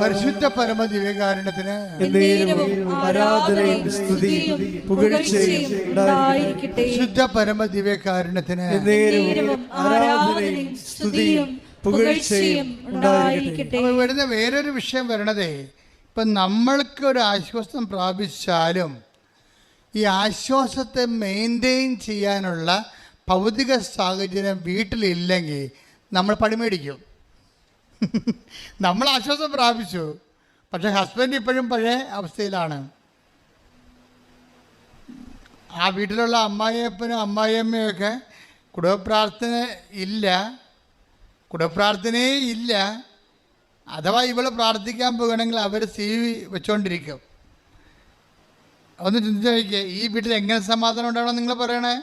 പരിശുദ്ധ പരമ ദിവ്യകാരണത്തിന് ആരാധനയും സ്തുതിയും പുകഴ്ചയും ഉണ്ടായിരിക്കട്ടെ. ശുദ്ധ പരമ ദിവ്യകാരണത്തിന് ആരാധനയും സ്തുതിയും പുകഴ്ചയും ഉണ്ടായിരിക്കട്ടെ. വരുന്ന വേറൊരു വിഷയം വരണതേ. ഇപ്പം നമ്മൾക്ക് ഒരു ആശ്വാസം പ്രാപിച്ചാലും ഈ ആശ്വാസത്തെ മെയിന്റെയിൻ ചെയ്യാനുള്ള ഭൗതിക സാഹചര്യം വീട്ടിലില്ലെങ്കിൽ നമ്മൾ പണിമേടിക്കും. നമ്മൾ ആശ്വാസം പ്രാപിച്ചു. പക്ഷെ ഹസ്ബൻഡ് ഇപ്പോഴും പഴയ അവസ്ഥയിലാണ്. ആ വീട്ടിലുള്ള അമ്മായിയപ്പനും അമ്മായിയമ്മയൊക്കെ കുടുംബപ്രാർത്ഥന ഇല്ല. കുടുംബപ്രാർത്ഥനയേ ഇല്ല. അഥവാ ഇവൾ പ്രാർത്ഥിക്കാൻ പോകണമെങ്കിൽ അവർ സീവി വെച്ചോണ്ടിരിക്കും. ഒന്ന് ചിന്തിച്ച് നോക്കിയേ ഈ വീട്ടിൽ എങ്ങനെ സമാധാനം ഉണ്ടാവണം നിങ്ങൾ പറയണേ?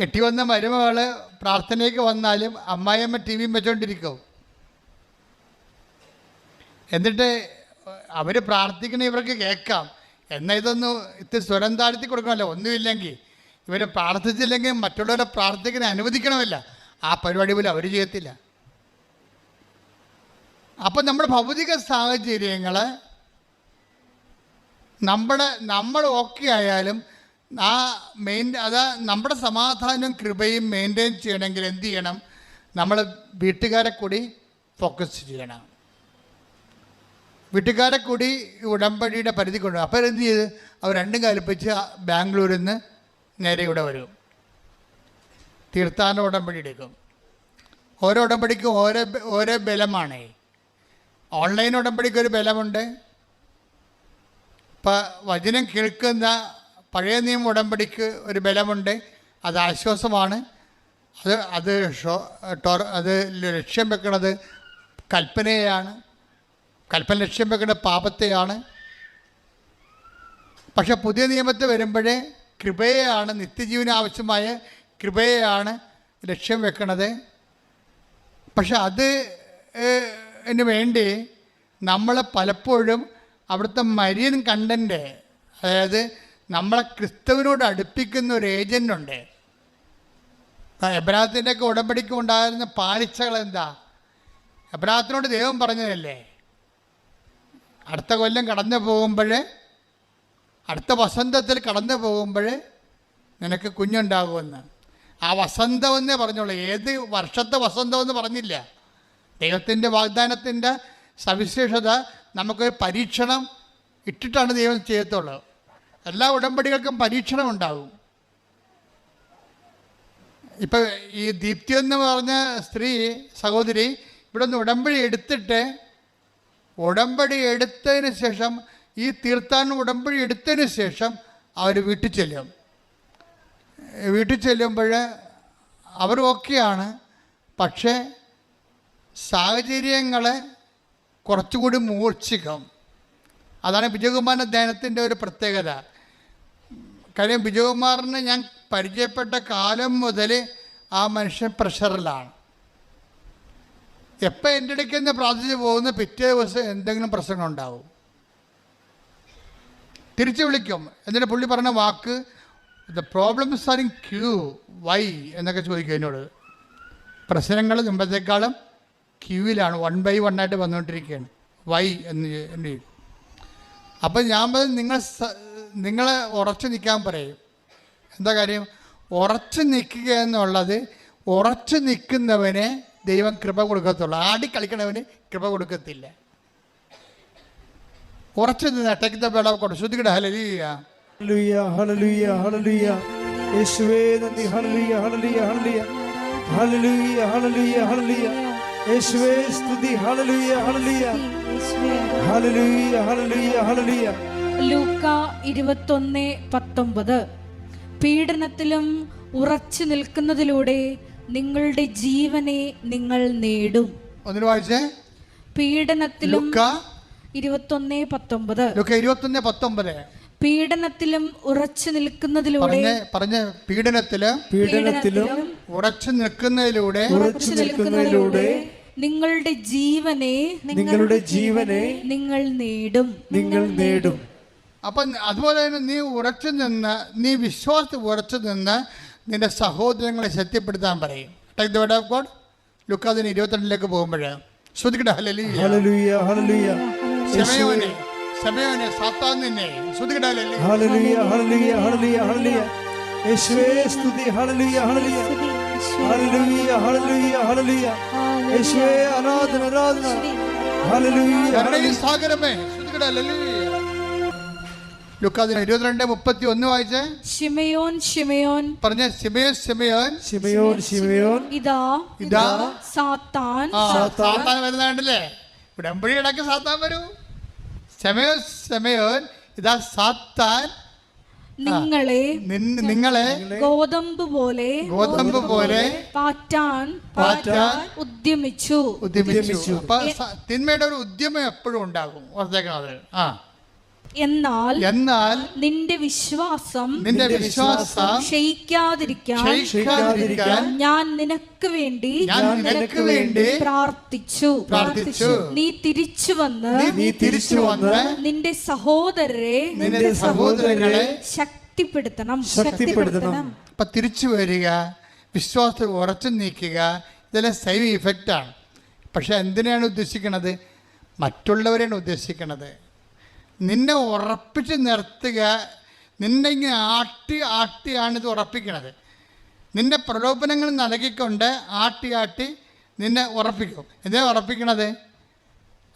കെട്ടിവന്ന മരുമകൾ പ്രാർത്ഥനയ്ക്ക് വന്നാലും അമ്മായിയമ്മ ടി വിയും വെച്ചോണ്ടിരിക്കും. എന്നിട്ട് അവർ പ്രാർത്ഥിക്കണ ഇവർക്ക് കേൾക്കാം. എന്നാൽ ഇതൊന്ന് ഇത്തിരി സ്വരം താഴ്ത്തി കൊടുക്കണമല്ലോ. ഒന്നുമില്ലെങ്കിൽ ഇവർ പ്രാർത്ഥിച്ചില്ലെങ്കിൽ മറ്റുള്ളവരെ പ്രാർത്ഥിക്കാൻ അനുവദിക്കണമല്ല. ആ പരിപാടി പോലും അവർ ചെയ്യത്തില്ല. അപ്പം നമ്മുടെ ഭൗതിക സാഹചര്യങ്ങൾ നമ്മുടെ നമ്മൾ ഓക്കെ ആയാലും ആ മെയിൻ അത് നമ്മുടെ സമാധാനവും കൃപയും മെയിന്റെയിൻ ചെയ്യണമെങ്കിൽ എന്ത് ചെയ്യണം? നമ്മൾ വീട്ടുകാരെ കൂടി ഫോക്കസ് ചെയ്യണം. വീട്ടുകാരെ കൂടി ഉടമ്പടിയുടെ പരിധി കൊണ്ടു അപ്പോൾ എന്ത് ചെയ്ത്? അവർ രണ്ടും കൽപ്പിച്ച് ബാംഗ്ലൂരിൽ നിന്ന് നേരെ ഇവിടെ വരും. തീർത്ഥാടന ഉടമ്പടി എടുക്കും ഓരോ ഉടമ്പടിക്കും ഓരോ ഓരോ ബലമാണ്. ഓൺലൈൻ ഉടമ്പടിക്ക് ഒരു ബലമുണ്ട്. ഇപ്പം വചനം കേൾക്കുന്ന പഴയ നിയമ ഉടമ്പടിക്ക് ഒരു ബലമുണ്ട്. അത് ആശ്വാസമാണ്. അത് അത് ഷോ- അത് ലക്ഷ്യം വെക്കുന്നത് കൽപ്പനയാണ്. കൽപ്പന ലക്ഷ്യം വെക്കുന്നത് പാപത്തെയാണ്. പക്ഷെ പുതിയ നിയമത്തിൽ വരുമ്പോഴേ കൃപയെയാണ് നിത്യജീവന ആവശ്യമായ കൃപയെയാണ് ലക്ഷ്യം വെക്കുന്നത് പക്ഷെ അത് വേണ്ടി നമ്മൾ പലപ്പോഴും അവിടുത്തെ മരിയൻ കണ്ടന്റ് അതായത് നമ്മളെ ക്രിസ്തുവിനോട് അടുപ്പിക്കുന്ന ഒരു ഏജന്റ് ഉണ്ട്. എബ്രാഹത്തിന്റെ ഒക്കെ ഉടമ്പടിക്ക് ഉണ്ടായിരുന്ന പാളിച്ചകൾ എന്താ? എബ്രാഹത്തിനോട് ദൈവം പറഞ്ഞതല്ലേ? അടുത്ത കൊല്ലം കടന്നു പോകുമ്പോൾ അടുത്ത വസന്തത്തിൽ കടന്നു പോകുമ്പോൾ നിനക്ക് കുഞ്ഞുണ്ടാകുമെന്ന്. ആ വസന്തമെന്നേ പറഞ്ഞോളൂ ഏത് വർഷത്തെ വസന്തമെന്ന് പറഞ്ഞില്ല. ദൈവത്തിന്റെ വാഗ്ദാനത്തിന്റെ സവിശേഷത നമുക്കൊരു പരീക്ഷണം ഇട്ടിട്ടാണ് ദൈവം ചെയ്യത്തുള്ളൂ. എല്ലാ ഉടമ്പടികൾക്കും പരീക്ഷണം ഉണ്ടാകും. ഇപ്പം ഈ ദീപ്തി എന്ന് പറഞ്ഞ സ്ത്രീ സഹോദരി ഇവിടെ നിന്ന് ഉടമ്പടി എടുത്തിട്ട് ഉടമ്പടി എടുത്തതിന് ശേഷം ഈ തീർത്ഥാടന ഉടമ്പടി എടുത്തതിന് ശേഷം അവർ വീട്ടിൽ ചെല്ലും. വീട്ടിൽ ചെല്ലുമ്പോൾ അവർ ഓക്കെയാണ് പക്ഷേ സാഹചര്യങ്ങളെ കുറച്ചുകൂടി മൂർച്ഛിക്കും. അതാണ് വിജയകുമാരന്റെ ധ്യാനത്തിന്റെ ഒരു പ്രത്യേകത. കാര്യം ബിജുകുമാറിന് ഞാൻ പരിചയപ്പെട്ട കാലം മുതൽ ആ മനുഷ്യൻ പ്രഷറിലാണ്. എപ്പോൾ എന്റെ ഇടയ്ക്ക് നിന്ന് പ്രാർത്ഥിച്ച് പോകുന്ന പിറ്റേ ദിവസം എന്തെങ്കിലും പ്രശ്നം ഉണ്ടാവും. തിരിച്ചു വിളിക്കും. എന്നിട്ട് പുള്ളി പറഞ്ഞ വാക്ക് the problems are in queue why എന്നൊക്കെ ചോദിക്കും എന്നോട്. പ്രശ്നങ്ങൾ മുമ്പത്തേക്കാളും ക്യൂവിലാണ് വൺ ബൈ വൺ ആയിട്ട് വന്നുകൊണ്ടിരിക്കുകയാണ്. വൈ എന്ന് എന്റെ എന്ന് ചോദിക്കും. അപ്പം ഞാൻ പറയും നിങ്ങൾ നിങ്ങളെ ഉറച്ചു നിൽക്കാൻ പറയും. എന്താ കാര്യം? ഉറച്ചു നിൽക്കുക എന്നുള്ളത് ഉറച്ചു നിൽക്കുന്നവന് ദൈവം കൃപ കൊടുക്കത്തുള്ളൂ. ആടി കളിക്കണവന് കൃപ കൊടുക്കത്തില്ല. ഉറച്ചു നിന്ന് ടേക്ക് ദ ബെഡ് ശുദ്ധിക്കട ഹലലിയ ഹല്ലേലൂയ ഹല്ലേലൂയ യേശുവേ നന്ദി. യേശുവേ സ്തുതി. ലൂക്ക ഇരുപത്തൊന്ന് പത്തൊമ്പത്. പീഡനത്തിലും ഉറച്ചു നിൽക്കുന്നതിലൂടെ നിങ്ങളുടെ ജീവനെ നിങ്ങൾ നേടും. ഒന്നിന് വായിച്ചേ. പീഡനത്തിലും ലുക്ക ഇരുപത്തൊന്ന് പത്തൊമ്പത്. ഇരുപത്തൊന്ന് പത്തൊമ്പത്. പീഡനത്തിലും ഉറച്ചു നിൽക്കുന്നതിലൂടെ പറഞ്ഞ പീഡനത്തിൽ പീഡനത്തിലും ഉറച്ചു നിൽക്കുന്നതിലൂടെ ഉറച്ചു നിൽക്കുന്നതിലൂടെ നിങ്ങളുടെ ജീവനെ നിങ്ങളുടെ ജീവനെ നിങ്ങൾ നേടും. നിങ്ങൾ നേടും. അപ്പം അതുപോലെ തന്നെ നീ ഉറച്ചു നിന്ന് നീ വിശ്വാസത്തിൽ ഉറച്ചു നിന്ന് നിന്റെ സഹോദരങ്ങളെ ശക്തിപ്പെടുത്താൻ പറയും. Take the word of God look അതിന് ഇരുപത്തിരണ്ടിലേക്ക് പോകുമ്പോൾ ശ്രുതിക്കട്ടെ ഹല്ലേലൂയ ഹല്ലേലൂയ ഹല്ലേലൂയ ശമയോനെ ശമയോനെ സാത്താൻ നിന്നെ. ശ്രുതിക്കട്ടെ hallelujah hallelujah hallelujah hallelujah hallelujah യേശുവേ സ്തുതി. Hallelujah hallelujah hallelujah hallelujah hallelujah യേശുവേ ആരാധന ആരാധന. ഹല്ലേലൂയ സാഗരമേ. ശ്രുതിക്കട്ടെ ഹല്ലേലൂയ ഇരുപത്തിരണ്ട് മുപ്പത്തി ഒന്ന് വായിച്ചേ. ഷിമയോൻ ഷിമയോൻ പറഞ്ഞ ശിമയോൻ ഷിമയോൻ ശിമയോൻ ശിമയോൻ. ഇതാ. ഇതാ. സാത്താൻ. സാത്താൻ. വരുന്നുണ്ടല്ലേ ഉടമ്പടി ഇടയ്ക്ക് സാത്താൻ വരൂ. ശമയോ ഷമയോൻ ഇതാ സാത്താൻ. നിങ്ങളെ നിങ്ങളെ. ഗോതമ്പ് പോലെ ഗോതമ്പ് പോലെ പാറ്റാൻ പാറ്റാൻ ഉദ്യമിച്ചു. ഉദ്യമിച്ചു. അപ്പൊ തിന്മയുടെ ഒരു ഉദ്യമം എപ്പോഴും ഉണ്ടാകും. ഓർത്തേക്കണം അത്? ആ. എന്നാൽ എന്നാൽ നിന്റെ വിശ്വാസം നിന്റെ വിശ്വാസം ക്ഷയിക്കാതിരിക്കാൻ ക്ഷയിക്കാതിരിക്കാൻ ഞാൻ നിനക്ക് വേണ്ടി ഞാൻ നിനക്ക് വേണ്ടി പ്രാർത്ഥിച്ചു. പ്രാർത്ഥിച്ചു. നീ തിരിച്ചു വന്ന് നീ തിരിച്ചു വന്ന് നിന്റെ സഹോദരരെ നിന്റെ സഹോദരങ്ങളെ ശക്തിപ്പെടുത്തണം. ശക്തിപ്പെടുത്തണം. അപ്പൊ തിരിച്ചു വരിക വിശ്വാസത്തിൽ ഉറച്ചു നീക്കുക ഇതെല്ലാം സെയിം ഇഫക്റ്റാണ്. പക്ഷെ എന്തിനാണ് ഉദ്ദേശിക്കുന്നത് മറ്റുള്ളവരെയാണ് ഉദ്ദേശിക്കുന്നത് നിന്നെ ഉറപ്പിച്ച് നിർത്തുക. നിന്നെ ഇങ്ങനെ ആട്ടി ആട്ടിയാണ് ഇത് ഉറപ്പിക്കുന്നത് നിന്റെ പ്രലോഭനങ്ങൾ നൽകിക്കൊണ്ട് ആട്ടി ആട്ടി നിന്നെ ഉറപ്പിക്കും. എന്താ ഉറപ്പിക്കണത്?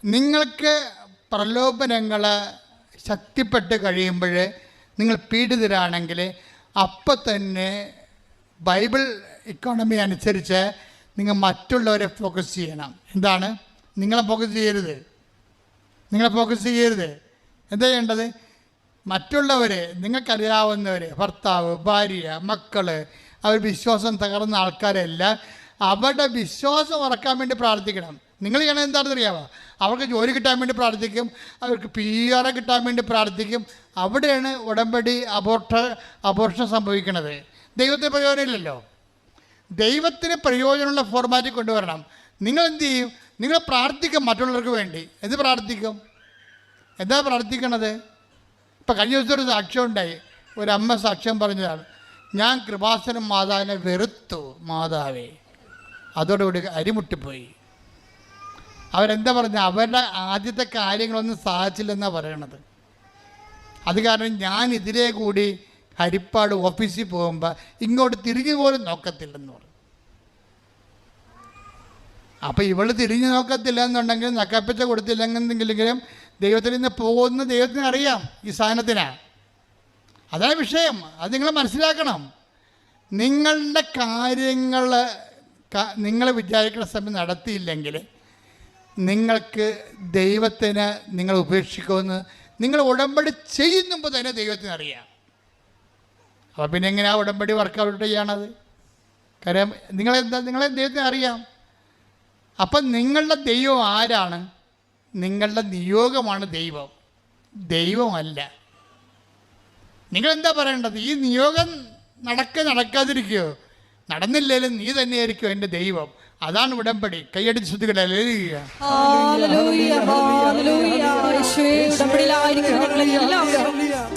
നിങ്ങൾക്ക് പ്രലോഭനങ്ങൾ ശക്തിപ്പെട്ട് കഴിയുമ്പോൾ നിങ്ങൾ പീഡിതരാണെങ്കിൽ അപ്പം തന്നെ ബൈബിൾ ഇക്കോണമി അനുസരിച്ച് നിങ്ങൾ മറ്റുള്ളവരെ ഫോക്കസ് ചെയ്യണം. എന്താണ്? നിങ്ങളെ ഫോക്കസ് ചെയ്യരുത്. നിങ്ങളെ ഫോക്കസ് ചെയ്യരുത്. എന്താ ചെയ്യേണ്ടത്? മറ്റുള്ളവരെ നിങ്ങൾക്കറിയാവുന്നവരെ ഭർത്താവ് ഭാര്യ മക്കൾ അവർ വിശ്വാസം തകർന്ന ആൾക്കാരെല്ലാം അവരുടെ വിശ്വാസം ഉറക്കാൻ വേണ്ടി പ്രാർത്ഥിക്കണം. നിങ്ങൾ ചെയ്യണത് എന്താണെന്ന് അറിയാമോ അവർക്ക് ജോലി കിട്ടാൻ വേണ്ടി പ്രാർത്ഥിക്കും അവർക്ക് പി ആർ കിട്ടാൻ വേണ്ടി പ്രാർത്ഥിക്കും. അവിടെയാണ് ഉടമ്പടി അബോർട്ട അബോർഷൻ സംഭവിക്കുന്നത്. ദൈവത്തിന് പ്രയോജനമില്ലല്ലോ. ദൈവത്തിന് പ്രയോജനമുള്ള ഫോർമാറ്റിൽ കൊണ്ടുവരണം. നിങ്ങൾ എന്ത് ചെയ്യും? നിങ്ങൾ പ്രാർത്ഥിക്കും മറ്റുള്ളവർക്ക് വേണ്ടി. എന്ത് പ്രാർത്ഥിക്കും? എന്താ പ്രാർത്ഥിക്കണത്? ഇപ്പം കഴിഞ്ഞ ദിവസം ഒരു സാക്ഷ്യം ഉണ്ടായി. ഒരമ്മ സാക്ഷ്യം പറഞ്ഞതാണ്. ഞാൻ കൃപാസനം മാതാവിനെ വെറുത്തു മാതാവേ. അതോടുകൂടി അരിമുട്ടിപ്പോയി. അവരെന്താ പറഞ്ഞ അവരുടെ ആദ്യത്തെ കാര്യങ്ങളൊന്നും സാധിച്ചില്ലെന്നാണ് പറയണത്. അത് കാരണം ഞാൻ ഇതിലേ കൂടി ഹരിപ്പാട് ഓഫീസിൽ പോകുമ്പോൾ ഇങ്ങോട്ട് തിരിഞ്ഞു പോലും നോക്കത്തില്ലെന്ന് പറഞ്ഞു. അപ്പോൾ ഇവൾ തിരിഞ്ഞു നോക്കത്തില്ല എന്നുണ്ടെങ്കിൽ നക്കപ്പച്ച കൊടുത്തില്ലെന്നെങ്കിലും ദൈവത്തിൽ നിന്ന് പോകുന്ന ദൈവത്തിന് അറിയാം ഈ സാധനത്തിന്. അതാണ് വിഷയം. അത് നിങ്ങൾ മനസ്സിലാക്കണം. നിങ്ങളുടെ കാര്യങ്ങൾ നിങ്ങൾ വിചാരിക്കുന്ന സമയം നടത്തിയില്ലെങ്കിൽ നിങ്ങൾക്ക് ദൈവത്തിന് നിങ്ങൾ ഉപേക്ഷിക്കുമെന്ന് നിങ്ങൾ ഉടമ്പടി ചെയ്യുന്നുമ്പോൾ തന്നെ ദൈവത്തിന് അറിയാം. അപ്പോൾ പിന്നെ എങ്ങനെ ആ ഉടമ്പടി വർക്കൗട്ട് ചെയ്യണത്? കാര്യം നിങ്ങളെന്താ നിങ്ങളെ ദൈവത്തിന് അറിയാം. അപ്പം നിങ്ങളുടെ ദൈവം ആരാണ്? നിങ്ങളുടെ നിയോഗമാണ് ദൈവം. ദൈവമല്ല. നിങ്ങളെന്താ പറയേണ്ടത്? ഈ നിയോഗം നടക്ക നടക്കാതിരിക്കുകയോ നടന്നില്ലേലും നീ തന്നെയായിരിക്കും എന്റെ ദൈവം. അതാണ് ഉടമ്പടി. കൈയടിച്ച് ഞങ്ങളെല്ലാവരും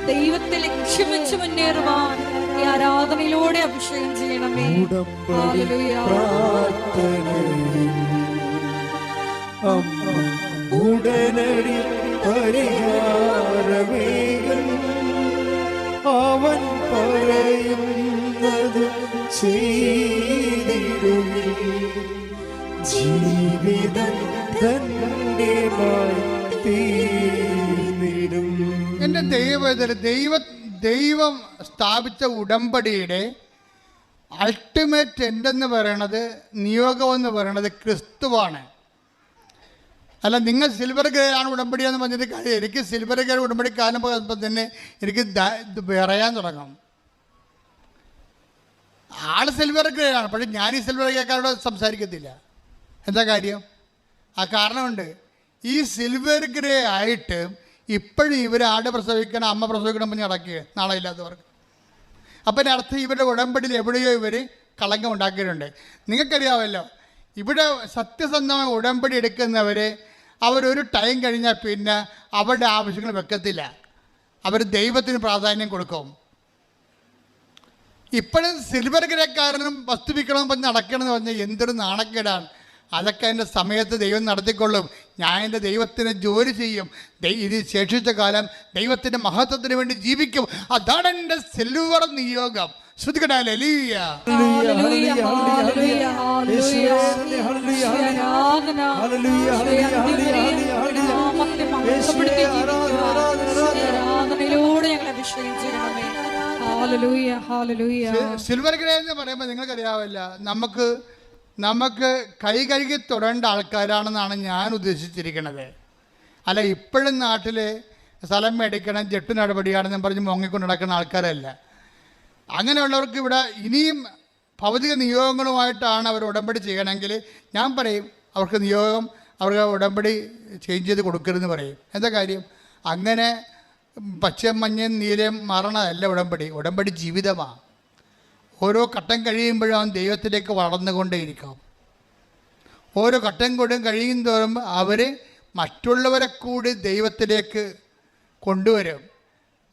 ദൈവത്തെ ലക്ഷ്യം വെച്ച് മുന്നേറുവാൻ ഈ ആരാധനയിലൂടെ അഭിഷേകം ചെയ്യണമേ. അമ്മ ഉടനടി പരിഹാരമേകും. അവൻ പറയുന്നത് ചെയ്തിടുവിൻ. ജീവിതം ധന്യമായി തീർന്നിടും. എന്റെ ദൈവത്തിൽ ദൈവ ദൈവം സ്ഥാപിച്ച ഉടമ്പടിയുടെ അൾട്ടിമേറ്റ് എൻഡെന്ന് പറയണത്? നിയോഗം എന്ന് പറയണത് ക്രിസ്തുവാണ്. അല്ല നിങ്ങൾ സിൽവർ ഗ്രേഡാണ് ഉടമ്പടി എന്ന് പറഞ്ഞിട്ട് കാര്യം. എനിക്ക് സിൽവർ ഗ്രേഡ് ഉടമ്പടി കാലം തന്നെ എനിക്ക് പറയാൻ തുടങ്ങാം. ആൾ സിൽവർ ഗ്രേഡാണ് പക്ഷേ ഞാൻ ഈ സിൽവർ ഗ്രേക്കാരോട് സംസാരിക്കത്തില്ല. എന്താ കാര്യം? ആ കാരണമുണ്ട്. ഈ സിൽവർ ഗ്രേ ആയിട്ട് ഇപ്പോഴും ഇവർ ആട് പ്രസവിക്കണം അമ്മ പ്രസവിക്കണം പറഞ്ഞ് നടക്കുക നാളെ ഇല്ലാത്തവർക്ക് അപ്പം അർത്ഥം ഇവരുടെ ഉടമ്പടിയിൽ എവിടെയോ ഇവർ കളങ്കം ഉണ്ടാക്കിയിട്ടുണ്ട്. നിങ്ങൾക്കറിയാമല്ലോ ഇവിടെ സത്യസന്ധമായ ഉടമ്പടി എടുക്കുന്നവർ അവരൊരു ടൈം കഴിഞ്ഞാൽ പിന്നെ അവരുടെ ആവശ്യങ്ങൾ വെക്കത്തില്ല. അവർ ദൈവത്തിന് പ്രാധാന്യം കൊടുക്കും. ഇപ്പോഴും സിൽവർ ഗ്രഹക്കാരനും വസ്തു വിൽക്കണം പറഞ്ഞ് നടക്കണമെന്ന് പറഞ്ഞാൽ എന്തൊരു നാണക്കേടാണ്. അതൊക്കെ എന്റെ സമയത്ത് ദൈവം നടത്തിക്കൊള്ളും. ഞാൻ എന്റെ ദൈവത്തിന് ജോലി ചെയ്യും. ഇത് ശേഷിച്ച കാലം ദൈവത്തിന്റെ മഹത്വത്തിന് വേണ്ടി ജീവിക്കും. അതാണ് എന്റെ സിൽവർ നിയോഗം. ലലിയ ഹല്ലേലൂയ, ഹല്ലേലൂയ, സിൽവർ ഗ്രേ എന്ന് പറയുമ്പോൾ നിങ്ങൾക്കറിയാവില്ല നമുക്ക് നമുക്ക് കൈ കഴുകി തൊടേണ്ട ആൾക്കാരാണെന്നാണ് ഞാൻ ഉദ്ദേശിച്ചിരിക്കുന്നത് അല്ല ഇപ്പോഴും നാട്ടിൽ സ്ഥലം മേടിക്കണം ജെട്ട് നടപടിയാണെന്ന് പറഞ്ഞ് മുങ്ങിക്കൊണ്ട് നടക്കുന്ന ആൾക്കാരല്ല. അങ്ങനെയുള്ളവർക്ക് ഇവിടെ ഇനിയും ഭൗതിക നിയോഗങ്ങളുമായിട്ടാണ് അവർ ഉടമ്പടി ചെയ്യണമെങ്കിൽ ഞാൻ പറയും അവർക്ക് നിയോഗം അവർക്ക് ഉടമ്പടി ചേഞ്ച് ചെയ്ത് കൊടുക്കരുതെന്ന് പറയും. എന്താ കാര്യം? അങ്ങനെ പച്ചയും മഞ്ഞയും നീലയും മാറണതല്ല ഉടമ്പടി. ഉടമ്പടി ജീവിതമാണ് ഓരോ ഘട്ടം കഴിയുമ്പോഴും അവൻ ദൈവത്തിലേക്ക് വളർന്നുകൊണ്ടേയിരിക്കും. ഓരോ ഘട്ടം കൂടും കഴിയും തോറും അവർ മറ്റുള്ളവരെ കൂടി ദൈവത്തിലേക്ക് കൊണ്ടുവരും.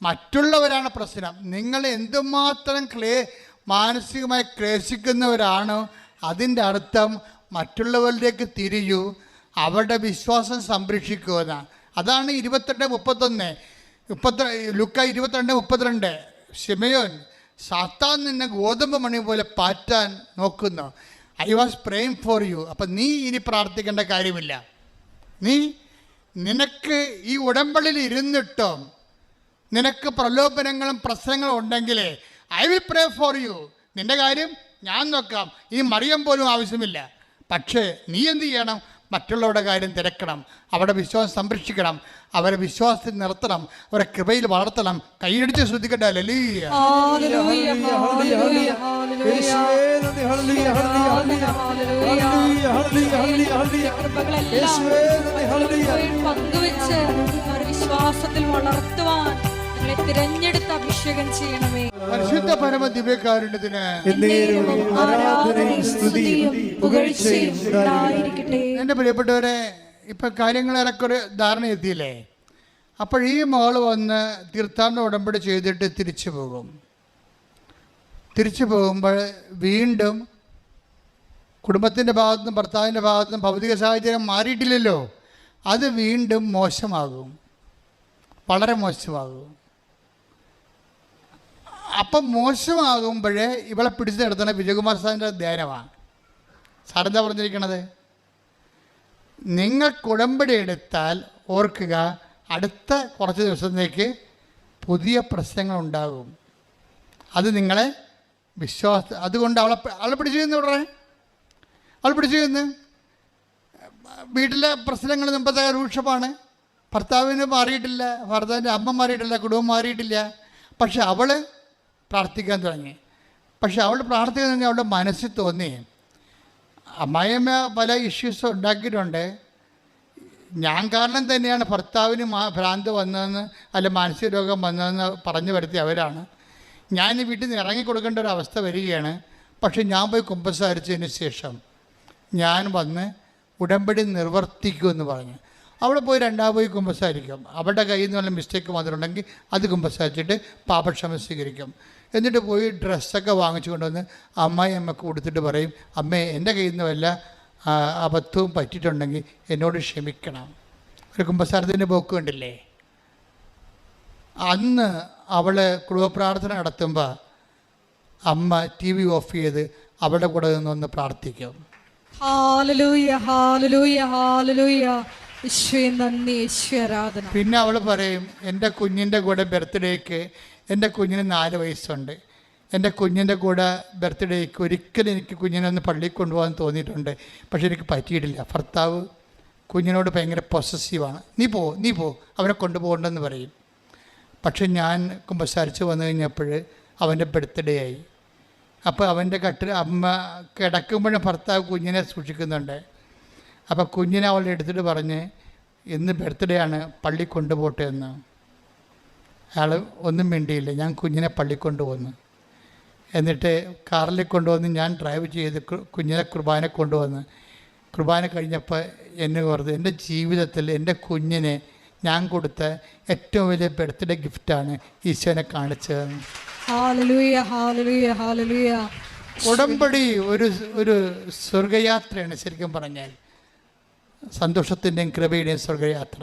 മറ്റുള്ളവരാണ് പ്രശ്നം. നിങ്ങൾ എന്തുമാത്രം ക്ലേ മാനസികമായി ക്ലേശിക്കുന്നവരാണ് അതിന്റെ അർത്ഥം മറ്റുള്ളവരിലേക്ക് തിരിയൂ അവരുടെ വിശ്വാസം സംരക്ഷിക്കുക എന്നാണ് അതാണ് ഇരുപത്തിരണ്ട് മുപ്പത്തൊന്ന്. മുപ്പത്തി ലുക്ക ഇരുപത്തിരണ്ട് മുപ്പത്തിരണ്ട്. ഷിമയോൻ സാത്താൻ നിന്നെ ഗോതമ്പ് മണി പോലെ പാറ്റാൻ നോക്കുന്നു. I was pray for you. അപ്പം നീ ഇനി പ്രാർത്ഥിക്കേണ്ട കാര്യമില്ല. നീ നിനക്ക് ഈ ഉടമ്പടിയിൽ ഇരുന്നിട്ടും നിനക്ക് പ്രലോഭനങ്ങളും പ്രശ്നങ്ങളും ഉണ്ടെങ്കിൽ I will pray for you നിന്റെ കാര്യം ഞാൻ നോക്കാം. ഈ മറിയം പോലും ആവശ്യമില്ല. പക്ഷേ നീ എന്ത് ചെയ്യണം? മറ്റുള്ളവരുടെ കാര്യം തിരക്കണം. അവരുടെ വിശ്വാസം സംരക്ഷിക്കണം. അവരെ വിശ്വാസത്തിൽ നിർത്തണം. അവരെ കൃപയിൽ വളർത്തണം. കൈയടിച്ച് ശ്രദ്ധിക്കട്ടെ. പങ്കുവെച്ച് വിശ്വാസത്തിൽ വളർത്തുവാൻ ഞങ്ങളെ തിരഞ്ഞെടുത്ത് അഭിഷേകം ചെയ്യണമേ. പരിശുദ്ധ പരമ ദിവ്യകാരുണ്യത്തിന് ആരാധനയും സ്തുതിയും പുകഴ്ചയും ഉണ്ടായിരിക്കട്ടെ. എന്റെ പ്രിയപ്പെട്ടവരെ ഇപ്പം കാര്യങ്ങൾ ഏറെക്കുറെ ധാരണ എത്തിയില്ലേ? അപ്പോൾ ഈ മോൾ വന്ന് തീർത്ഥാടന ഉടമ്പടി ചെയ്തിട്ട് തിരിച്ചു പോകും. തിരിച്ചു പോകുമ്പോൾ വീണ്ടും കുടുംബത്തിന്റെ ഭാഗത്തും ഭർത്താവിന്റെ ഭാഗത്തും ഭൗതിക സാഹചര്യം മാറിയിട്ടില്ലല്ലോ. അത് വീണ്ടും മോശമാകും. വളരെ മോശമാകും. അപ്പം മോശമാകുമ്പോഴേ ഇവളെ പിടിച്ചു നിർത്തുന്ന വിജയകുമാർ സാറിന്റെ ധ്യാനമാണ് സാറെന്താ പറഞ്ഞിരിക്കണത്? നിങ്ങൾ കുഴമ്പടി എടുത്താൽ ഓർക്കുക അടുത്ത കുറച്ച് ദിവസത്തേക്ക് പുതിയ പ്രശ്നങ്ങൾ ഉണ്ടാകും അത് നിങ്ങളെ വിശ്വാസ അതുകൊണ്ട് അവളെ അവളെ പിടിച്ചു ചെയ്യുന്നു ഉടനെ അവൾ പിടിച്ചു ചെയ്യുന്നു വീട്ടിലെ പ്രശ്നങ്ങൾ മുമ്പത്തെ രൂക്ഷമാണ്. ഭർത്താവിന് മാറിയിട്ടില്ല ഭർത്താവിന്റെ അമ്മ മാറിയിട്ടില്ല കുടുംബം മാറിയിട്ടില്ല. പക്ഷെ അവൾ പ്രാർത്ഥിക്കാൻ തുടങ്ങി. പക്ഷെ അവൾ പ്രാർത്ഥിക്കുന്ന അവളുടെ മനസ്സിൽ തോന്നി അമ്മായിയമ്മ പല ഇഷ്യൂസ് ഉണ്ടാക്കിയിട്ടുണ്ട്. ഞാൻ കാരണം തന്നെയാണ് ഭർത്താവിന് മാ ഭ്രാന്ത് വന്നതെന്ന് അല്ല മാനസിക രോഗം വന്നതെന്ന് പറഞ്ഞു വരുത്തിയ അവരാണ്. ഞാൻ വീട്ടിൽ നിന്ന് ഇറങ്ങി കൊടുക്കേണ്ട ഒരു അവസ്ഥ വരികയാണ്. പക്ഷെ ഞാൻ പോയി കുമ്പസാരിച്ചതിന് ശേഷം ഞാൻ വന്ന് ഉടമ്പടി നിർവർത്തിക്കുമെന്ന് പറഞ്ഞു. അവിടെ പോയി രണ്ടാം പോയി കുമ്പസാരിക്കും. അവരുടെ കയ്യിൽ നിന്ന് വല്ല മിസ്റ്റേക്ക് വന്നിട്ടുണ്ടെങ്കിൽ അത് കുമ്പസാരിച്ചിട്ട് പാപക്ഷമ സ്വീകരിക്കും. എന്നിട്ട് പോയി ഡ്രസ്സൊക്കെ വാങ്ങിച്ചു കൊണ്ടുവന്ന് അമ്മായി അമ്മയ്ക്ക് കൊടുത്തിട്ട് പറയും അമ്മേ എന്റെ കയ്യിൽ നിന്ന് വല്ല അബദ്ധവും പറ്റിയിട്ടുണ്ടെങ്കിൽ എന്നോട് ക്ഷമിക്കണം. ഒരു കുമ്പസാരത്തിന്റെ പോക്ക് കണ്ടില്ലേ? അന്ന് അവൾ കുടുംബപ്രാർത്ഥന നടത്തുമ്പോൾ അമ്മ ടി വി ഓഫ് ചെയ്ത് അവളുടെ കൂടെ നിന്നൊന്ന് പ്രാർത്ഥിക്കും. പിന്നെ അവൾ പറയും എന്റെ കുഞ്ഞിന്റെ കൂടെ ബർത്ത്ഡേക്ക് എന്റെ കുഞ്ഞിന് നാല് വയസ്സുണ്ട്. എന്റെ കുഞ്ഞിന്റെ കൂടെ ബർത്ത്ഡേക്ക് ഒരിക്കലും എനിക്ക് കുഞ്ഞിനെ ഒന്ന് പള്ളിയിൽ കൊണ്ടുപോകാൻ തോന്നിയിട്ടുണ്ട്. പക്ഷെ എനിക്ക് പറ്റിയിട്ടില്ല. ഭർത്താവ് കുഞ്ഞിനോട് ഭയങ്കര പൊസസീവാണ് നീ പോ നീ പോ അവനെ കൊണ്ടുപോകണ്ടെന്ന് പറയും. പക്ഷെ ഞാൻ കുമ്പസാരിച്ച് വന്നു കഴിഞ്ഞപ്പോൾ അവന്റെ ബർത്ത്ഡേ ആയി. അപ്പോൾ അവന്റെ കട്ടിൽ അമ്മ കിടക്കുമ്പോഴും ഭർത്താവ് കുഞ്ഞിനെ സൂക്ഷിക്കുന്നുണ്ട്. അപ്പോൾ കുഞ്ഞിനെ അവളുടെ എടുത്തിട്ട് പറഞ്ഞ് ഇന്ന് ബർത്ത്ഡേ ആണ് പള്ളി കൊണ്ടുപോട്ടെ എന്ന്. അയാൾ ഒന്നും മിണ്ടിയില്ല. ഞാൻ കുഞ്ഞിനെ പള്ളി കൊണ്ടുവന്നു എന്നിട്ട് കാറിൽ കൊണ്ടുവന്ന് ഞാൻ ഡ്രൈവ് ചെയ്ത് കുഞ്ഞിനെ കുർബാന കൊണ്ടുവന്ന്. കുർബാന കഴിഞ്ഞപ്പോൾ എന്നെ ഓർത്ത് എന്റെ ജീവിതത്തിൽ എന്റെ കുഞ്ഞിനെ ഞാൻ കൊടുത്ത ഏറ്റവും വലിയ ബർത്ത്ഡേ ഗിഫ്റ്റാണ് ഈശോനെ ഹാലലൂയ. ഉടമ്പടി ഒരു ഒരു സ്വർഗയാത്രയാണ് ശരിക്കും പറഞ്ഞാൽ. സന്തോഷത്തിന്റെയും കൃപയുടെയും സ്വർഗയാത്ര.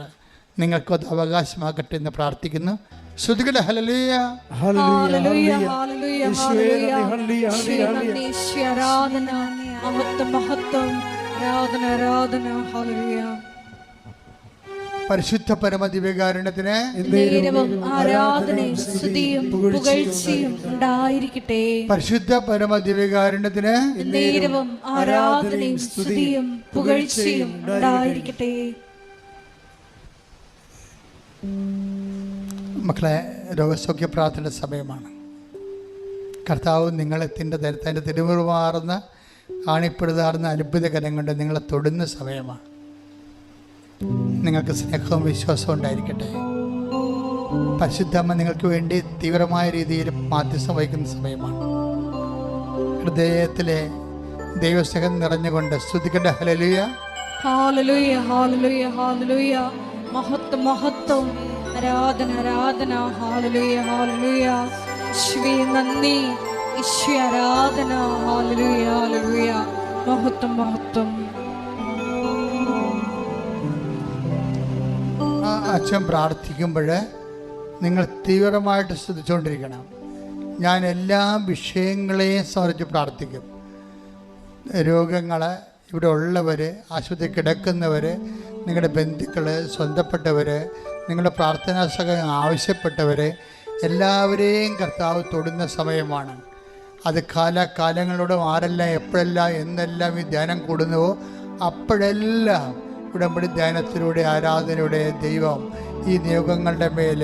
നിങ്ങൾക്കത് അവകാശമാകട്ടെ എന്ന് പ്രാർത്ഥിക്കുന്നു. ശ്രുതികളുടെ hallelujah hallelujah, hallelujah, hallelujah. Hallelujah, യേശുവേ ഹല്ലേലൂയ. നന്ദി, യേശുവേ ആരാധന മഹത്വം മഹത്വം. ആരാധന ആരാധന ഹല്ലേലൂയ. പരിശുദ്ധ പരമദിവ്യകാരുണ്യത്തിന് പുകഴ്ചയും ഉണ്ടായിരിക്കട്ടെ. പരിശുദ്ധ പരമദിവ്യകാരുണ്യത്തിന് വികാരണത്തിന് ആരാധനയും സ്തുതിയും പുകഴ്ചയും ഉണ്ടായിരിക്കട്ടെ. മക്കളെ രോഗസൗഖ്യ പ്രാർത്ഥന സമയമാണ്. കർത്താവ് നിങ്ങളെ തിന്റെ തരത്തിന്റെ തിരുമുറുമാറുന്ന കാണിപ്പെടുതാറുന്ന അത്ഭുതകരം കൊണ്ട് നിങ്ങളെ തൊടുന്ന സമയമാണ്. നിങ്ങൾക്ക് സ്നേഹവും വിശ്വാസവും ഉണ്ടായിരിക്കട്ടെ. പരിശുദ്ധമ്മ നിങ്ങൾക്ക് വേണ്ടി തീവ്രമായ രീതിയിൽ മാധ്യസ്ഥം വഹിക്കുന്ന സമയമാണ്. ഹൃദയത്തിലെ ദൈവസ്നേഹം നിറഞ്ഞുകൊണ്ട് സ്തുതിക്കട്ടെ. ഹലലുയ ഹാലലുയ ഹാലലുയ ഹാലലുയ മഹത്വം മഹത്വം. ആരാധന ആരാധന. ഹാലലുയ ഹാലലുയ ശ്രീ നന്ദി. ഈശ്വ ആരാധന. ഹാലലുയ ഹാലലുയ മഹത്വം മഹത്വം. അച്ഛൻ പ്രാർത്ഥിക്കുമ്പോൾ നിങ്ങൾ തീവ്രമായിട്ട് ശ്രദ്ധിച്ചുകൊണ്ടിരിക്കണം ഞാൻ എല്ലാ വിഷയങ്ങളെയും സംബന്ധിച്ച് പ്രാർത്ഥിക്കും. രോഗങ്ങളെ ഇവിടെ ഉള്ളവർ ആശുപത്രി കിടക്കുന്നവർ നിങ്ങളുടെ ബന്ധുക്കൾ സ്വന്തപ്പെട്ടവർ നിങ്ങളുടെ പ്രാർത്ഥനാ സഹായം ആവശ്യപ്പെട്ടവർ എല്ലാവരെയും കർത്താവ് തൊടുന്ന സമയമാണ്. അത് കാലകാലങ്ങളോടും ആരെല്ലാം എപ്പോഴെല്ലാം എന്നെല്ലാം ഈ ധ്യാനം കൂടുന്നുവോ അപ്പോഴെല്ലാം ഉടമ്പടി ധ്യാനത്തിലൂടെ ആരാധനയുടെ ദൈവം ഈ നിയോഗങ്ങളുടെ മേൽ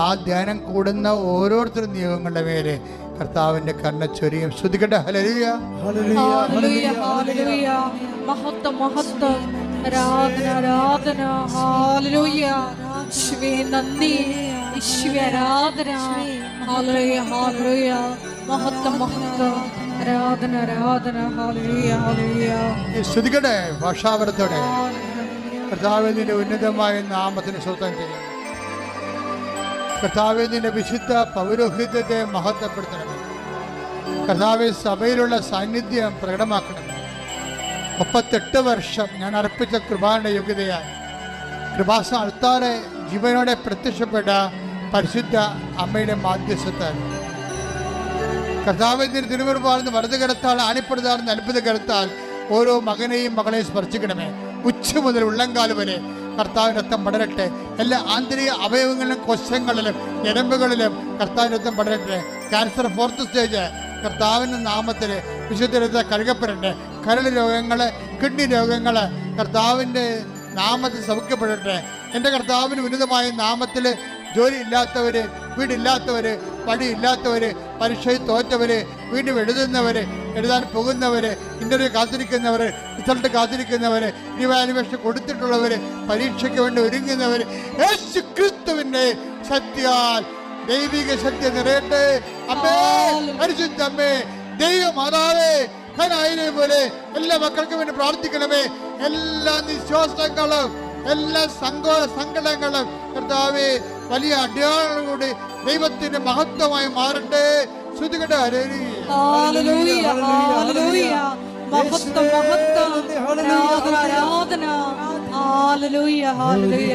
ആ ധ്യാനം കൂടുന്ന ഓരോരുത്തരും നിയോഗങ്ങളുടെ മേലെ കർത്താവിന്റെ കർണ ചൊരിയും. ശ്രുതികട്ടെ ഹലരിയ മഹത്വം മഹത്വം. ആരാധന ആരാധന. ആരാധന. ആരാധന ആരാധന. കർത്താവിന്റെ ഉന്നതമായ നാമത്തിന് സ്വന്തം ചെയ്യും കർത്താവിന്റെ വിശുദ്ധ പൗരോഹിത്യത്തെ മഹത്വപ്പെടുത്തണം കർത്താവ് സഭയിലുള്ള സാന്നിധ്യം പ്രകടമാക്കണമേ. മുപ്പത്തെട്ട് വർഷം ഞാൻ അർപ്പിച്ച കൃപാന്റെ യോഗ്യതയാണ് കൃപാസ അൾത്താറെ ജീവനോടെ പ്രത്യക്ഷപ്പെട്ട പരിശുദ്ധ അമ്മയുടെ മാധ്യസ്ഥത്താൽ. കർത്താവിന്റെ തിരുവറുപാടുന്ന വലത് കരത്താൽ ആണിപ്പെടുത്താറുന്ന അത്ഭുത കരത്താൽ ഓരോ മകനെയും മകളെയും സ്പർശിക്കണമേ. ഉച്ച മുതൽ ഉള്ളങ്കാൽ വരെ കർത്താവിന്റെ രക്തം പടരട്ടെ. എല്ലാ ആന്തരിക അവയവങ്ങളിലും കൊശങ്ങളിലും ഞരമ്പുകളിലും കർത്താവിന്റെ രക്തം പടരട്ടെ. ക്യാൻസർ ഫോർത്ത് സ്റ്റേജ് കർത്താവിന്റെ നാമത്തിൽ വിശുദ്ധരത്തെ കഴുകപ്പെടട്ടെ. കരൾ രോഗങ്ങൾ കിഡ്നി രോഗങ്ങൾ കർത്താവിന്റെ നാമത്തിൽ സൗഖ്യപ്പെടട്ടെ. എന്റെ കർത്താവിന് ഉന്നതമായ നാമത്തിൽ ജോലി ഇല്ലാത്തവർ വീടില്ലാത്തവർ പണിയില്ലാത്തവര് പരീക്ഷയിൽ തോറ്റവർ വീണ്ടും എഴുതുന്നവർ എഴുതാൻ പോകുന്നവർ ഇന്റർവ്യൂ കാത്തിരിക്കുന്നവർ റിസൾട്ട് കാത്തിരിക്കുന്നവർ ഇവാലുവേഷൻ കൊടുത്തിട്ടുള്ളവർ പരീക്ഷയ്ക്ക് വേണ്ടി ഒരുങ്ങുന്നവർ യേശു ക്രിസ്തുവിന്റെ ശക്തിയാൽ ദൈവിക ശക്തി നിറയട്ടെ അമ്മേ പരിശുദ്ധ അമ്മേ ദൈവമാതാവേ ഖനായിനെ പോലെ എല്ലാ മക്കൾക്കും വേണ്ടി പ്രാർത്ഥിക്കണമേ. എല്ലാ നിശ്വാസങ്ങളും എല്ലാ സങ്കോ സങ്കടങ്ങളും കർത്താവെ വലിയ അടയാളങ്ങളോട് ദൈവത്തിന്റെ മഹത്വമായി മാറട്ടെ. ശ്രുതികട്ടെ ഹരേരി ഹാലലൂയ ഹാലലൂയ മഹത്വം മഹത്വം. ആരാധന. ആരാധന ഹാലലൂയ ഹാലലൂയ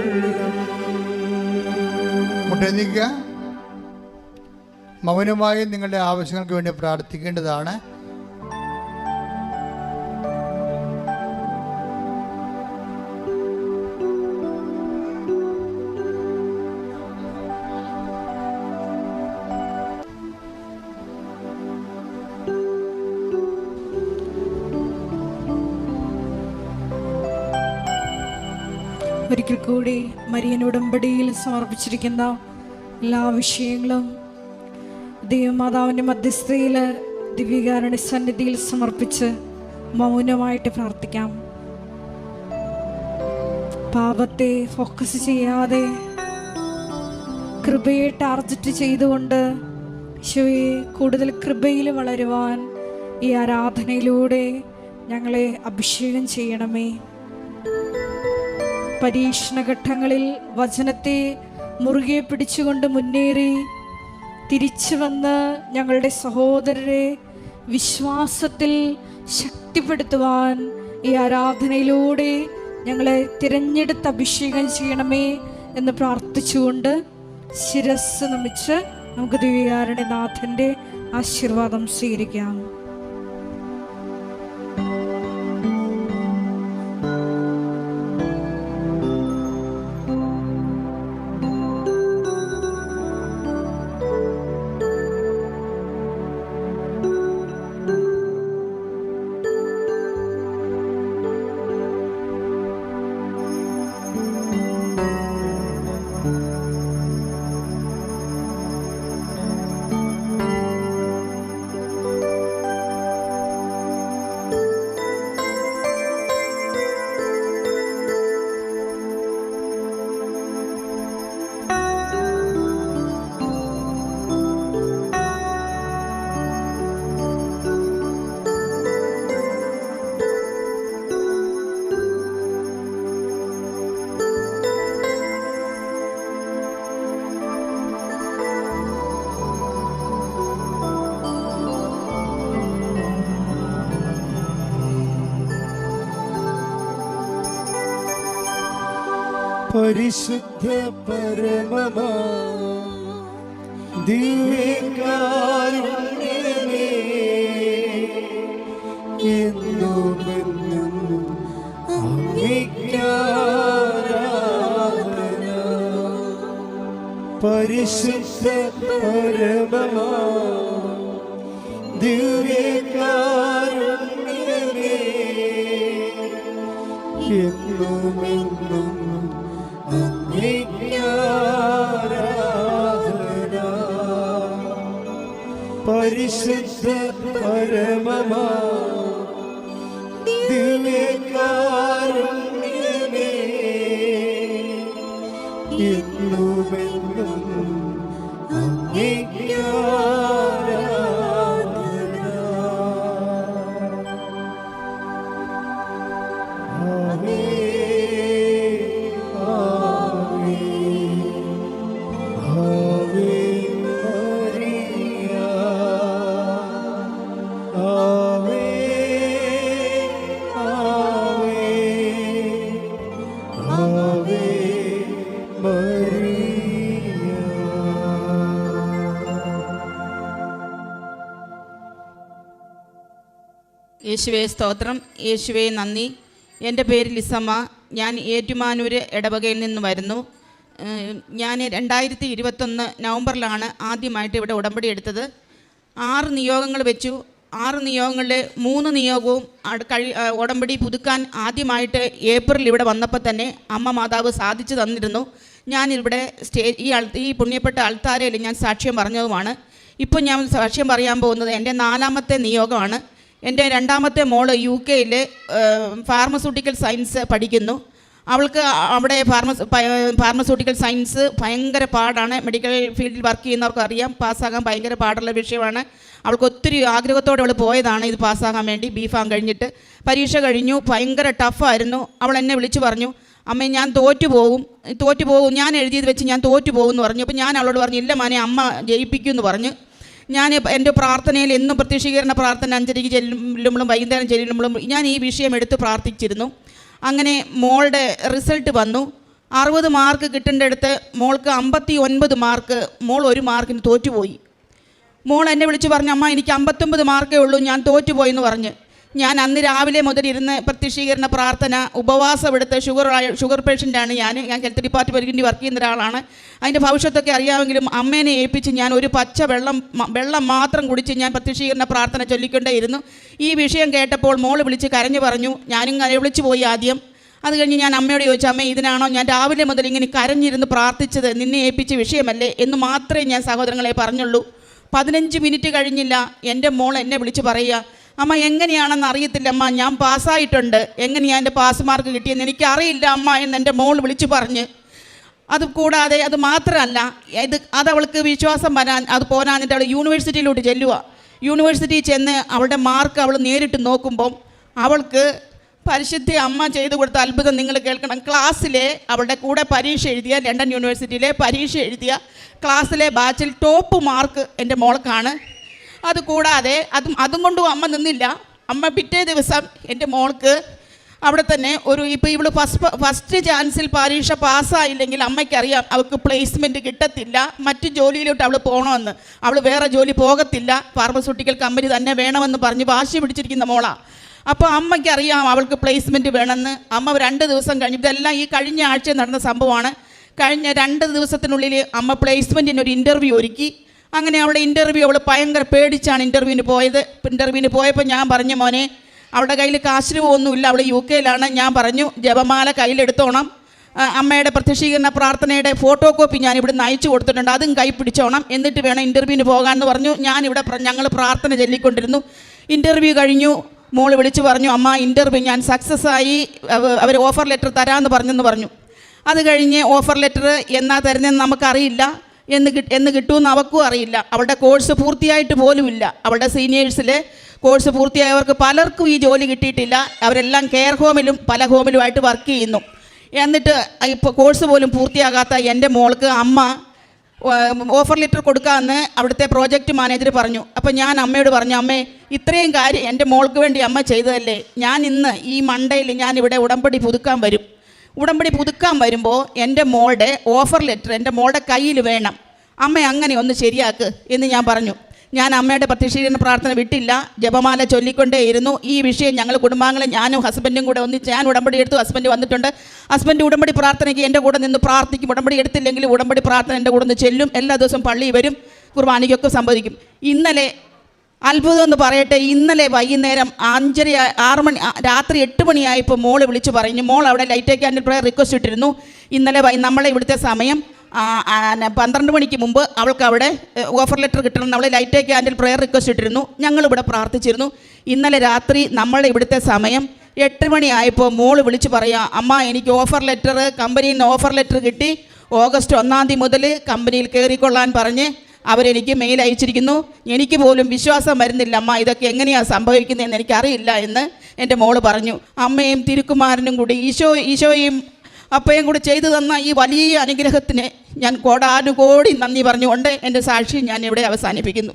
മുട്ടെന്നിക്കുക മൗനമായി നിങ്ങളുടെ ആവശ്യങ്ങൾക്ക് വേണ്ടി പ്രാർത്ഥിക്കേണ്ടതാണ്. ഒരിക്കൽ കൂടി മരിയൻ ഉടമ്പടിയിൽ സമർപ്പിച്ചിരിക്കുന്ന എല്ലാ വിഷയങ്ങളും ദൈവമാതാവിന്റെ മധ്യസ്ഥയിൽ ദിവ്യകാരുടെ സന്നിധിയിൽ സമർപ്പിച്ച് മൗനമായിട്ട് പ്രാർത്ഥിക്കാം. പാപത്തെ ഫോക്കസ് ചെയ്യാതെ കൃപയെ ടാർജറ്റ് ചെയ്തുകൊണ്ട് ഈശോയെ കൂടുതൽ കൃപയിൽ വളരുവാൻ ഈ ആരാധനയിലൂടെ ഞങ്ങളെ അഭിഷേകം ചെയ്യണമേ. പരീക്ഷണഘട്ടങ്ങളിൽ വചനത്തെ മുറുകെ പിടിച്ചുകൊണ്ട് മുന്നേറി തിരിച്ചു വന്ന് ഞങ്ങളുടെ സഹോദരരെ വിശ്വാസത്തിൽ ശക്തിപ്പെടുത്തുവാൻ ഈ ആരാധനയിലൂടെ ഞങ്ങളെ തിരഞ്ഞെടുത്ത് അഭിഷേകം ചെയ്യണമേ എന്ന് പ്രാർത്ഥിച്ചുകൊണ്ട് ശിരസ് നമിച്ച് നമുക്ക് ദിവ്യാരുടെ നാഥന്റെ ആശീർവാദം സ്വീകരിക്കാം. പരിശുദ്ധ പരമമാ. ദിവ്യകാരുണ്യമേ എന്നുമെന്നും അങ്ങേക്കാരാധന പരിശുദ്ധ പരമമാ. ദിവ്യകാരുണ്യമേ എന്നുമെന്നും പരിശുദ്ധ പരമമാ ദിവ്യകാരുണ്യമേ യേശുവെ സ്തോത്രം. യേശുവെ നന്ദി. എന്റെ പേര് ലിസമ്മ. ഞാൻ ഏറ്റുമാനൂർ ഇടവകയിൽ നിന്ന് വരുന്നു. ഞാൻ രണ്ടായിരത്തി ഇരുപത്തൊന്ന് നവംബറിലാണ് ആദ്യമായിട്ട് ഇവിടെ ഉടമ്പടി എടുത്തത്. ആറ് നിയോഗങ്ങൾ വെച്ചു. ആറ് നിയോഗങ്ങളിൽ മൂന്ന് നിയോഗവും കഴി ഉടമ്പടി പുതുക്കാൻ ആദ്യമായിട്ട് ഏപ്രിൽ ഇവിടെ വന്നപ്പോൾ തന്നെ അമ്മ മാതാവ് സാധിച്ചു തന്നിരുന്നു. ഞാനിവിടെ സ്റ്റേ ഈ ഈ പുണ്യപ്പെട്ട അൾത്താരയിൽ ഞാൻ സാക്ഷ്യം പറഞ്ഞതുമാണ്. ഇപ്പോൾ ഞാൻ സാക്ഷ്യം പറയാൻ പോകുന്നത് എന്റെ നാലാമത്തെ നിയോഗമാണ്. എന്റെ രണ്ടാമത്തെ മോൾ യു കെയിൽ ഫാർമസ്യൂട്ടിക്കൽ സയൻസ് പഠിക്കുന്നു. അവൾക്ക് അവിടെ ഫാർമസ് ഫാർമസ്യൂട്ടിക്കൽ സയൻസ് ഭയങ്കര പാടാണ്. മെഡിക്കൽ ഫീൽഡിൽ വർക്ക് ചെയ്യുന്നവർക്ക് അറിയാം. പാസ്സാകാൻ ഭയങ്കര പാടുള്ള വിഷയമാണ്. അവൾക്ക് ഒത്തിരി ആഗ്രഹത്തോടെ അവൾ പോയതാണ്. ഇത് പാസ്സാകാൻ വേണ്ടി ബി ഫാം കഴിഞ്ഞിട്ട്. പരീക്ഷ കഴിഞ്ഞു. ഭയങ്കര ടഫായിരുന്നു അവൾ എന്നെ വിളിച്ചു പറഞ്ഞു അമ്മേ ഞാൻ തോറ്റു പോകും. തോറ്റു പോകും. ഞാൻ എഴുതിയത് വെച്ച് ഞാൻ തോറ്റു പോകും എന്ന് പറഞ്ഞു. അപ്പോൾ ഞാൻ അവളോട് പറഞ്ഞു ഇല്ല മാനെ അമ്മ ജയിപ്പിക്കും എന്ന് പറഞ്ഞു. ഞാൻ എന്റെ പ്രാർത്ഥനയിൽ എന്നും പ്രത്യക്ഷീകരണ പ്രാർത്ഥന അഞ്ചരയ്ക്ക് ചെല്ലുമ്പോഴും വൈകുന്നേരം ചെല്ലുമ്പോഴും ഞാൻ ഈ വിഷയം എടുത്ത് പ്രാർത്ഥിച്ചിരുന്നു. അങ്ങനെ മോളുടെ റിസൾട്ട് വന്നു. അറുപത് മാർക്ക് കിട്ടേണ്ടടുത്ത് മോൾക്ക് അമ്പത്തി ഒൻപത് മാർക്ക് മോൾ ഒരു മാർക്കിന് തോറ്റുപോയി. മോൾ എന്നെ വിളിച്ച് പറഞ്ഞു അമ്മ എനിക്ക് അമ്പത്തൊമ്പത് മാർക്കേ ഉള്ളൂ ഞാൻ തോറ്റുപോയി എന്ന് പറഞ്ഞ്. ഞാൻ അന്ന് രാവിലെ മുതൽ ഇരുന്ന് പ്രത്യക്ഷീകരണ പ്രാർത്ഥന ഉപവാസം എടുത്ത് ഷുഗർ ഷുഗർ പേഷ്യന്റാണ് ഞാൻ. ഞാൻ ഹെൽത്ത് ഡിപ്പാർട്ട്മെന്റിൽ വർക്ക് ചെയ്യുന്ന ഒരാളാണ്. അതിന്റെ ഭവിഷ്യത്തൊക്കെ അറിയാമെങ്കിലും അമ്മേനെ ഏൽപ്പിച്ച് ഞാൻ ഒരു പച്ച വെള്ളം വെള്ളം മാത്രം കുടിച്ച് ഞാൻ പ്രത്യക്ഷീകരണ പ്രാർത്ഥന ചൊല്ലിക്കൊണ്ടേയിരുന്നു. ഈ വിഷയം കേട്ടപ്പോൾ മോൾ വിളിച്ച് കരഞ്ഞു പറഞ്ഞു ഞാനും വിളിച്ചു പോയി ആദ്യം. അത് കഴിഞ്ഞ് ഞാൻ അമ്മയോട് ചോദിച്ചു അമ്മ ഇതിനാണോ ഞാൻ രാവിലെ മുതൽ ഇങ്ങനെ കരഞ്ഞിരുന്ന് പ്രാർത്ഥിച്ചത്? നിന്നെ ഏൽപ്പിച്ച വിഷയമല്ലേ? എന്ന് മാത്രമേ ഞാൻ സഹോദരങ്ങളെ പറഞ്ഞുള്ളൂ. പതിനഞ്ച് മിനിറ്റ് കഴിഞ്ഞില്ല എന്റെ മോൾ എന്നെ വിളിച്ച് പറയുക അമ്മ എങ്ങനെയാണെന്ന് അറിയത്തില്ല അമ്മ. ഞാൻ പാസ്സായിട്ടുണ്ട്. എങ്ങനെയാണ് എന്റെ പാസ് മാർക്ക് കിട്ടിയെന്ന് എനിക്കറിയില്ല അമ്മ എന്ന് എന്റെ മോൾ വിളിച്ചു പറഞ്ഞ്. അത് കൂടാതെ അത് മാത്രമല്ല ഇത് അത് അവൾക്ക് വിശ്വാസം വരാൻ അത് പോരാഞ്ഞിട്ട് അവൾ യൂണിവേഴ്സിറ്റിയിലോട്ട് ചെല്ലുക യൂണിവേഴ്സിറ്റിയിൽ ചെന്ന് അവളുടെ മാർക്ക് അവൾ നേരിട്ട് നോക്കുമ്പം അവൾക്ക് പരിശുദ്ധി അമ്മ ചെയ്തു കൊടുത്ത അത്ഭുതം നിങ്ങൾ കേൾക്കണം. ക്ലാസ്സിലെ അവളുടെ കൂടെ പരീക്ഷ എഴുതിയ ലണ്ടൻ യൂണിവേഴ്സിറ്റിയിലെ പരീക്ഷ എഴുതിയ ക്ലാസ്സിലെ ബാച്ചിൽ ടോപ്പ് മാർക്ക് എന്റെ മോൾക്കാണ്. അത് കൂടാതെ അതും അതും കൊണ്ടും അമ്മ നിന്നില്ല. അമ്മ പിറ്റേ ദിവസം എന്റെ മോൾക്ക് അവിടെ തന്നെ ഒരു ഇപ്പോൾ ഇവൾ ഫസ്റ്റ് ഫസ്റ്റ് ചാൻസിൽ പരീക്ഷ പാസ്സായില്ലെങ്കിൽ അമ്മയ്ക്കറിയാം അവൾക്ക് പ്ലേസ്മെന്റ് കിട്ടത്തില്ല. മറ്റ് ജോലിയിലോട്ട് അവൾ പോകണമെന്ന് അവൾ വേറെ ജോലി പോകത്തില്ല. ഫാർമസ്യൂട്ടിക്കൽ കമ്പനി തന്നെ വേണമെന്ന് പറഞ്ഞ് വാശി പിടിച്ചിരിക്കുന്ന മോളാ. അപ്പോൾ അമ്മയ്ക്കറിയാം അവൾക്ക് പ്ലേസ്മെന്റ് വേണമെന്ന്. അമ്മ രണ്ട് ദിവസം കഴിഞ്ഞ് ഇതെല്ലാം ഈ കഴിഞ്ഞ ആഴ്ച നടന്ന സംഭവമാണ്. കഴിഞ്ഞ രണ്ട് ദിവസത്തിനുള്ളിൽ അമ്മ പ്ലേസ്മെന്റിന് ഒരു ഇന്റർവ്യൂ ഒരുക്കി. അങ്ങനെ അവളുടെ ഇന്റർവ്യൂ അവൾ ഭയങ്കര പേടിച്ചാണ് ഇന്റർവ്യൂവിന് പോയത്. ഇന്റർവ്യൂവിന് പോയപ്പോൾ ഞാൻ പറഞ്ഞു മോനെ അവളുടെ കയ്യിൽ കാശിന് ഒന്നുമില്ല അവൾ യു കെയിലാണ് ഞാൻ പറഞ്ഞു ജപമാല കയ്യിലെടുത്തോണം. അമ്മയുടെ പ്രത്യക്ഷീകരണ പ്രാർത്ഥനയുടെ ഫോട്ടോ കോപ്പി ഞാൻ ഇവിടെ അയച്ചു കൊടുത്തിട്ടുണ്ട്. അതും കൈ പിടിച്ചോണം. എന്നിട്ട് വേണം ഇന്റർവ്യൂവിന് പോകാമെന്ന് പറഞ്ഞു. ഞാനിവിടെ ഞങ്ങൾ പ്രാർത്ഥന ചൊല്ലിക്കൊണ്ടിരുന്നു. ഇന്റർവ്യൂ കഴിഞ്ഞു. മോൾ വിളിച്ചു പറഞ്ഞു അമ്മ ഇന്റർവ്യൂ ഞാൻ സക്സസ് ആയി. അവർ ഓഫർ ലെറ്റർ തരാമെന്ന് പറഞ്ഞെന്ന് പറഞ്ഞു. അത് കഴിഞ്ഞ് ഓഫർ ലെറ്റർ എന്നാ തരുന്നതെന്ന് നമുക്കറിയില്ല. എന്ന് എന്ന് കിട്ടുമെന്ന് അവക്കും അറിയില്ല. അവളുടെ കോഴ്സ് പൂർത്തിയായിട്ട് പോലുമില്ല. അവളുടെ സീനിയേഴ്സിലെ കോഴ്സ് പൂർത്തിയായവർക്ക് പലർക്കും ഈ ജോലി കിട്ടിയിട്ടില്ല. അവരെല്ലാം കെയർ ഹോമിലും പല ഹോമിലുമായിട്ട് വർക്ക് ചെയ്യുന്നു. എന്നിട്ട് ഇപ്പോൾ കോഴ്സ് പോലും പൂർത്തിയാകാത്ത എന്റെ മോൾക്ക് അമ്മ ഓഫർ ലെറ്റർ കൊടുക്കാമെന്ന് അവിടുത്തെ പ്രോജക്റ്റ് മാനേജർ പറഞ്ഞു. അപ്പോൾ ഞാൻ അമ്മയോട് പറഞ്ഞു അമ്മേ ഇത്രയും കാര്യം എന്റെ മോൾക്ക് വേണ്ടി അമ്മ ചെയ്തതല്ലേ? ഞാൻ ഇന്ന് ഈ മണ്ടയിൽ ഞാൻ ഇവിടെ ഉടമ്പടി പുതുക്കാൻ വരും. ഉടമ്പടി പുതുക്കാൻ വരുമ്പോൾ എന്റെ മോളുടെ ഓഫർ ലെറ്റർ എന്റെ മോളുടെ കയ്യിൽ വേണം. അമ്മ അങ്ങനെ ഒന്ന് ശരിയാക്ക് എന്ന് ഞാൻ പറഞ്ഞു. ഞാൻ അമ്മയുടെ പ്രത്യക്ഷീകരണ പ്രാർത്ഥന വിട്ടില്ല. ജപമാല ചൊല്ലിക്കൊണ്ടേയിരുന്നു. ഈ വിഷയം ഞങ്ങൾ കുടുംബാംഗങ്ങളെ ഞാനും ഹസ്ബൻഡും കൂടെ ഒന്നിച്ച് ഞാൻ ഉടമ്പടി എടുത്തു. ഹസ്ബൻഡ് വന്നിട്ടുണ്ട്. ഹസ്ബൻഡ് ഉടമ്പടി പ്രാർത്ഥനയ്ക്ക് എന്റെ കൂടെ നിന്ന് പ്രാർത്ഥിക്കും. ഉടമ്പടി എടുത്തില്ലെങ്കിൽ ഉടമ്പടി പ്രാർത്ഥന എന്റെ കൂടെ നിന്ന് ചെല്ലും. എല്ലാ ദിവസവും പള്ളിയിൽ വരും. കുർബാനയ്ക്കൊക്കെ സംബന്ധിക്കും. ഇന്നലെ അത്ഭുതം എന്ന് പറയട്ടെ. ഇന്നലെ വൈകുന്നേരം അഞ്ചര ആറ് മണി രാത്രി എട്ട് മണിയായപ്പോൾ മോൾ വിളിച്ച് പറഞ്ഞു. മോൾ അവിടെ ലൈറ്റ് ക്യാൻഡിൽ പ്രയർ റിക്വസ്റ്റ് ഇട്ടിരുന്നു. ഇന്നലെ നമ്മളെ ഇവിടുത്തെ സമയം പന്ത്രണ്ട് മണിക്ക് മുമ്പ് അവൾക്ക് അവിടെ ഓഫർ ലെറ്റർ കിട്ടണം നമ്മൾ ലൈറ്റ് ക്യാൻഡിൽ പ്രയർ റിക്വസ്റ്റ് ഇട്ടിരുന്നു. ഞങ്ങളിവിടെ പ്രാർത്ഥിച്ചിരുന്നു. ഇന്നലെ രാത്രി നമ്മളെ ഇവിടുത്തെ സമയം എട്ട് മണിയായപ്പോൾ മോൾ വിളിച്ച് പറയാം അമ്മ എനിക്ക് ഓഫർ ലെറ്റർ കമ്പനിയിൽ നിന്ന് ഓഫർ ലെറ്റർ കിട്ടി. ഓഗസ്റ്റ് ഒന്നാം തീയതി മുതൽ കമ്പനിയിൽ കയറിക്കൊള്ളാൻ പറഞ്ഞ് അവരെനിക്ക് മെയിൽ അയച്ചിരിക്കുന്നു. എനിക്ക് പോലും വിശ്വാസം വരുന്നില്ല. അമ്മ ഇതൊക്കെ എങ്ങനെയാണ് സംഭവിക്കുന്നതെന്ന് എനിക്കറിയില്ല എന്ന് എന്റെ മോൾ പറഞ്ഞു. അമ്മയും തിരുക്കുമാരനും കൂടി ഈശോ ഈശോയും അപ്പയും കൂടി ചെയ്തു തന്ന ഈ വലിയ അനുഗ്രഹത്തിന് ഞാൻ കോടാനുകോടി നന്ദി പറഞ്ഞുകൊണ്ട് എന്റെ സാക്ഷി ഞാൻ ഇവിടെ അവസാനിപ്പിക്കുന്നു.